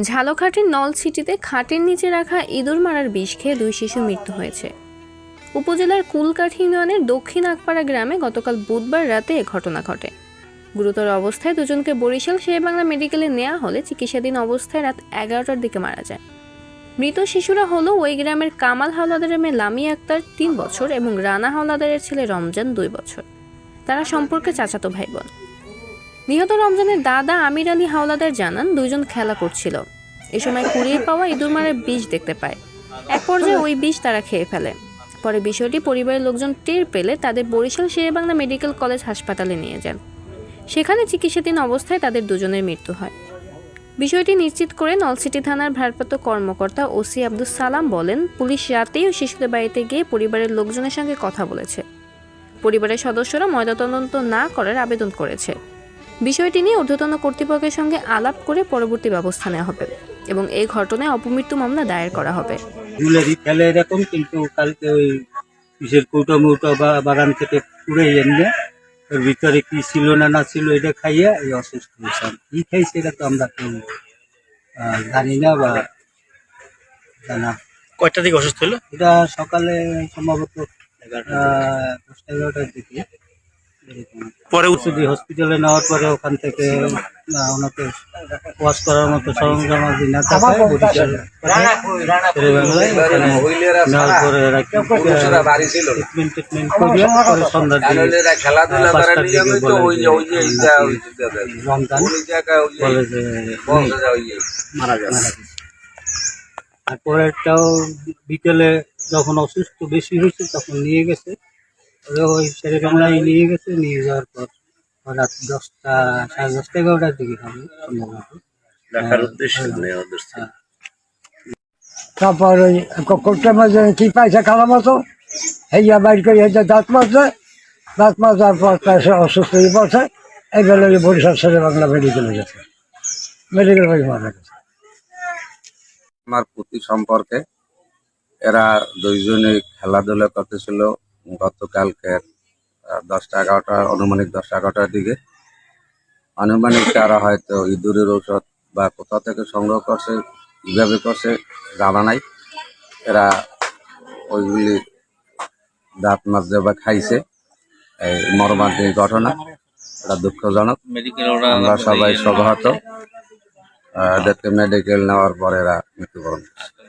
ঝালকাঠির নলছিটিতে খাটের নিচে রাখা ইঁদুর মারার বিষ খেয়ে দুই শিশু মৃত্যু হয়েছে। উপজেলার কুলকাঠি ইউনিয়নের দক্ষিণ আকপাড়া গ্রামে গতকাল বুধবার রাতে এ ঘটনা ঘটে। গুরুতর অবস্থায় দুজনকে বরিশাল শেরেবাংলা মেডিকেলে নেওয়া হলে চিকিৎসাধীন অবস্থায় রাত এগারোটার দিকে মারা যায়। মৃত শিশুরা হলো ওই গ্রামের কামাল হাওলাদারের মেয়ে লামি আক্তার তিন বছর এবং রানা হাওলাদারের ছেলে রমজান দুই বছর। তারা সম্পর্কে চাচাতো ভাই বোন নিহত রমজানের দাদা আমির আলী হাওলাদার জানান দুজন খেলা করছিল। এ সময় কুড়িয়ে পাওয়া ইঁদুর মারার বিষ দেখতে পায়। এক পর্যায়ে ওই বিষ তারা খেয়ে ফেলে। পরে বিষয়টি পরিবারের লোকজন টের পেলে তাদের বরিশাল শেরেবাংলা মেডিকেল কলেজ হাসপাতালে নিয়ে যান। সেখানে চিকিৎসাধীন অবস্থায় তাদের দুজনের মৃত্যু হয়। বিষয়টি নিশ্চিত করে নলসিটি থানার ভারপ্রাপ্ত কর্মকর্তা ওসি আব্দুল সালাম বলেন, পুলিশ রাতেই শিশুদের বাড়িতে গিয়ে পরিবারের লোকজনের সঙ্গে কথা বলেছে। পরিবারের সদস্যরা ময়নাতদন্ত না করার আবেদন করেছে। বিষয়টি নিয়ে ঊর্ধ্বতন কর্তৃপক্ষের সঙ্গে আলাপ করে পরবর্তী ব্যবস্থা নেওয়া হবে এবং এই ঘটনায় অপমৃত্যু মামলা দায়ের করা হবে। ফেলে এরকম কিন্তু কালকে ওই কিসের কৌটো মৌটো বা বাগান থেকে পুড়ে এনে ওর ভিতরে কি ছিল না না ছিল এটা খাইয়া এই অসুস্থ হয়েছে। কি খাইছে এটা তো আমরা কেউ আহ, জানি না বা জানা। কয়টা দিকে অসুস্থ হলো? এটা সকালে সম্ভবত দশটা এগারোটার দিকে। পরে যদি হসপিটালে নেওয়ার পরে ওখান থেকে ওনাকে ওয়াশ করার মতো সরঞ্জাম যদি না বরিশাল নেওয়ার পরে ট্রিটমেন্ট ট্রিটমেন্ট করিয়া পরে সন্ধ্যার দিকে পাঁচটার দিকে বলে যে মারা গেছে। আর পরেরটাও বিকেলে যখন অসুস্থ বেশি হয়েছে তখন নিয়ে গেছে। ওই শেরেবাংলায় নিয়ে গেছে নিয়ে যাওয়ার পর রাত দশটা সাড়ে দশটা এগারোটার দিকে হবে সম্ভবত। দেখার উদ্দেশ্যে তারপর ওই কোর্টের মাঝে কি পাইছে কালো মতো হেয়া বাইর করে হেঁটে দাঁত মারছে দাঁত মারার পর তার সে অসুস্থ হয়ে পড়ছে এই বেলা ওই বরিশাল ছেড়ে বাংলা মেডিকেলে গেছে। মেডিকেল বাড়ি মারা গেছে। আমার পুঁতি সম্পর্কে এরা দুইজনে খেলাধুলা করতেছিল গতকালকে দশটা এগারোটা আনুমানিক দশটা এগারোটার দিকে। আনুমানিক তারা হয়তো ইঁদুরের ঔষধ বা কোথা থেকে সংগ্রহ করছে কীভাবে করছে জানা নাই। এরা ওইগুলি দাঁত মাজতে বা খাইছে। এই মর্মান্তিক ঘটনা এটা দুঃখজনক। আমরা সবাই সবহত আহ, এদেরকে মেডিকেল নেওয়ার পর এরা মৃত্যুবরণ করছে।